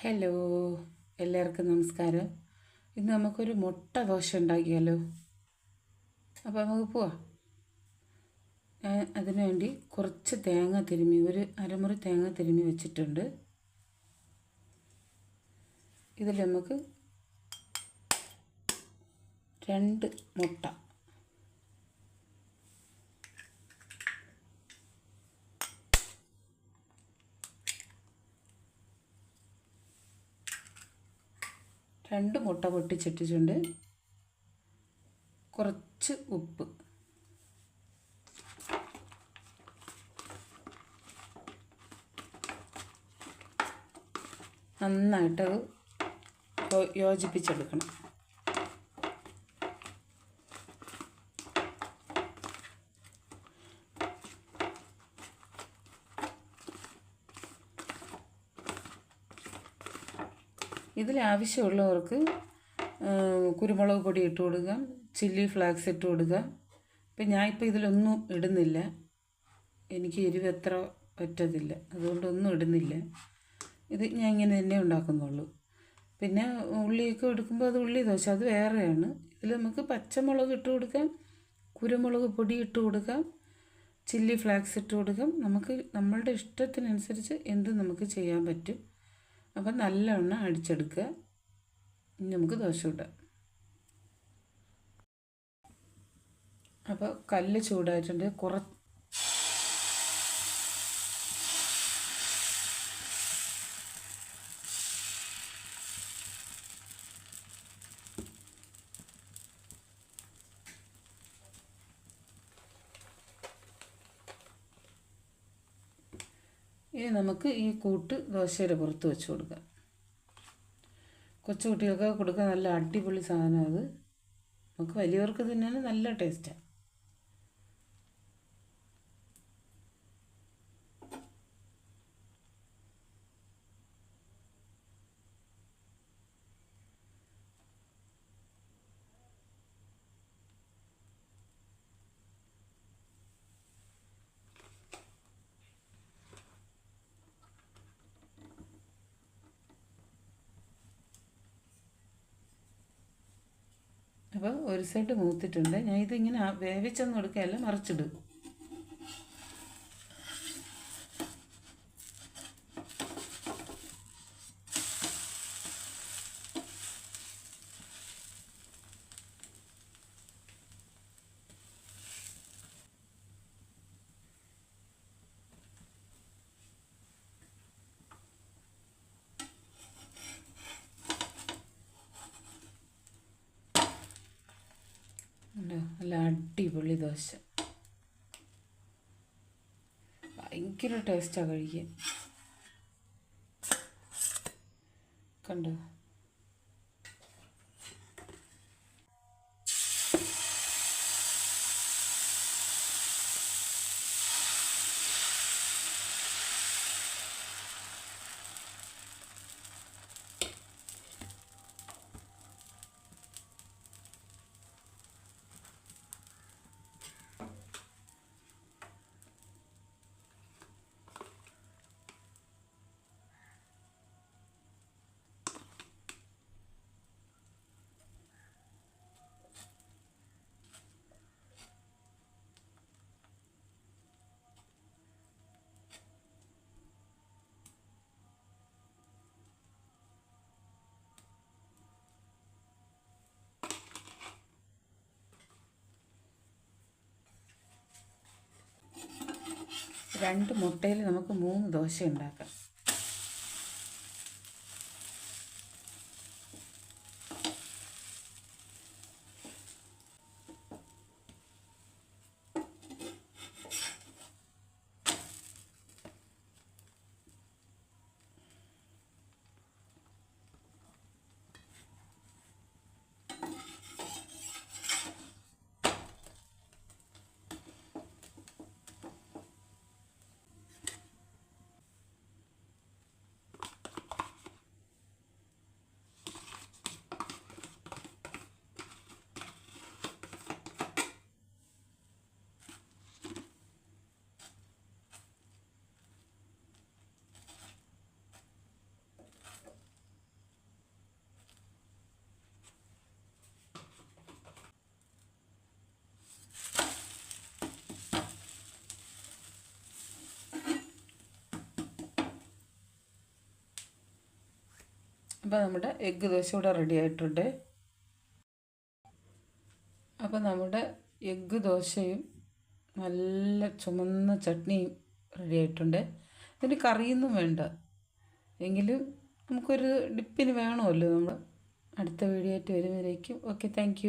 Hello എല്ലാവർക്കും നമസ്കാരം. ഇന്ന് നമുക്കൊരു മുട്ട ദോശ ഉണ്ടാക്കിയാലോ? അപ്പോൾ നമുക്ക് പോവാം. ഞാൻ അതിനുവേണ്ടി കുറച്ച് തേങ്ങ തിരുമ്മി ഒരു അരമുറി തേങ്ങ തിരുമ്മി വെച്ചിട്ടുണ്ട്. ഇതിൽ നമുക്ക് രണ്ട് മുട്ട. രണ്ട് മുട്ട പൊട്ടിച്ചിട്ടിട്ടുണ്ട് കുറച്ച് ഉപ്പ്. നന്നായിട്ടത് യോജിപ്പിച്ചെടുക്കണം. ഇതിൽ ആവശ്യമുള്ളവർക്ക് കുരുമുളക് പൊടി ഇട്ട് കൊടുക്കാം ചില്ലി ഫ്ലാക്സ് ഇട്ട് കൊടുക്കാം ഇപ്പം ഞാൻ ഇപ്പോൾ ഇതിലൊന്നും ഇടുന്നില്ല. എനിക്ക് എരിവ് എത്ര പറ്റത്തില്ല അതുകൊണ്ടൊന്നും ഇടുന്നില്ല. ഇത് ഞാൻ ഇങ്ങനെ തന്നെ ഉണ്ടാക്കുന്നുള്ളൂ. പിന്നെ ഉള്ളിയൊക്കെ എടുക്കുമ്പോൾ അത് ഉള്ളി ദോശ അത് വേറെയാണ്. ഇതിൽ നമുക്ക് പച്ചമുളക് ഇട്ട് കൊടുക്കാം കുരുമുളക് പൊടി ഇട്ട് കൊടുക്കാം ചില്ലി ഫ്ലാക്സ് ഇട്ട് കൊടുക്കാം. നമുക്ക് നമ്മളുടെ ഇഷ്ടത്തിനനുസരിച്ച് എന്ത് നമുക്ക് ചെയ്യാൻ പറ്റും. അപ്പം നല്ലവണ്ണം അടിച്ചെടുക്കുക. ഇനി നമുക്ക് ദോശ ഇടാം അപ്പോൾ കല്ല് ചൂടായിട്ടുണ്ട്. കുറ ഇനി നമുക്ക് ഈ കൂട്ട് ദോശയുടെ പുറത്ത് വെച്ച് കൊടുക്കാം. കൊച്ചു കുട്ടികൾക്ക് കൊടുക്കാൻ നല്ല അടിപൊളി സാധനമാണ് അത്. നമുക്ക് വലിയവർക്ക് തിന്നാൻ നല്ല ടേസ്റ്റാണ് അപ്പോൾ ഒരു സൈഡ് മൂത്തിട്ടുണ്ട്. ഞാൻ ഇതിങ്ങനെ വേവിച്ചൊന്നും എടുക്കുകയല്ല മറിച്ചിടും. നല്ല അടിപൊളി ദോശ. ഭയങ്കര ടേസ്റ്റാണ് കഴിക്കാൻ. കണ്ടോ? രണ്ട് മുട്ടയിൽ നമുക്ക് മൂന്ന് ദോശ ഉണ്ടാക്കാം. അപ്പോൾ നമ്മുടെ എഗ്ഗ് ദോശ ഇവിടെ റെഡി ആയിട്ടുണ്ട്. അപ്പോൾ നമ്മുടെ എഗ്ഗ് ദോശയും നല്ല ചുമന്ന ചട്നിയും റെഡി ആയിട്ടുണ്ട്. ഇതിന് കറിയൊന്നും വേണ്ട. എങ്കിലും നമുക്കൊരു ഡിപ്പിന് വേണമല്ലോ നമ്മൾ അടുത്ത വീഡിയോ ആയിട്ട് വരുമ്പോഴേക്കും. Okay thank